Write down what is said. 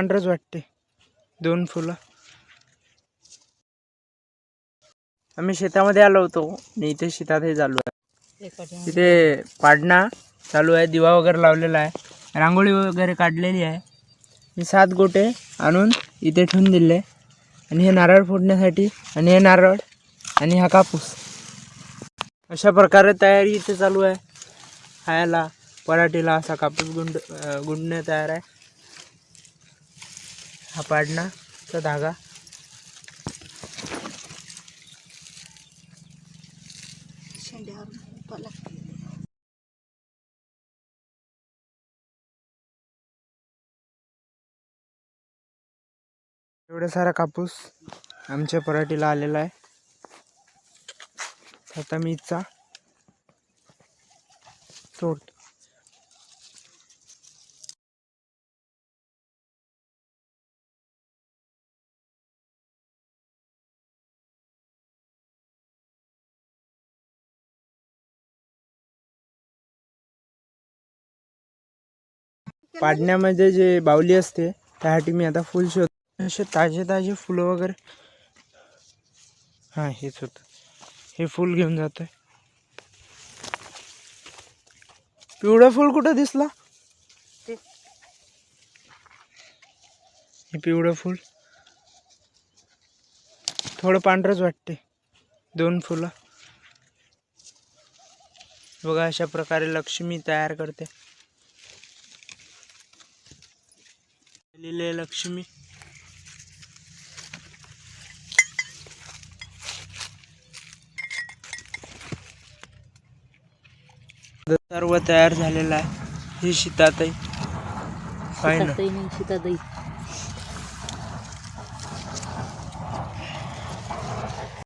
पांढरंच वाटते. दोन फुलं. आम्ही शेतामध्ये आलो होतो. आणि इथे शेतात हे चालू आहे. तिथे पाडणा चालू आहे. दिवा वगैरे लावलेला आहे. रांगोळी वगैरे काढलेली आहे. मी सात गोटे आणून इथे ठेवून दिले. आणि हे नारळ फोडण्यासाठी आणि हे नारळ आणि हा कापूस. अशा प्रकारे तयारी इथे चालू आहे. खायला पराठीला असा कापूस गुंड गुंडणे तयार आहे. हा पाडणाचा धागा. एवढा सारा कापूस आमच्या पराठीला आलेला आहे. आता मी इथचा पाडण्यामध्ये जे बावली असते त्यासाठी मी आता फुल शोध असे ताजे ताजे फुलं वगैरे. हां हेच होतं. हे फुल घेऊन जातोय. पिवळं फुल कुठं दिसला? हे पिवळं फुल. थोडं पांढरच वाटते दोन फुलं. बघा अशा प्रकारे लक्ष्मी तयार करते. लिहिले लक्ष्मी. सर्व तयार झालेला आहे. ही सीताताई. फायनल सीताताई.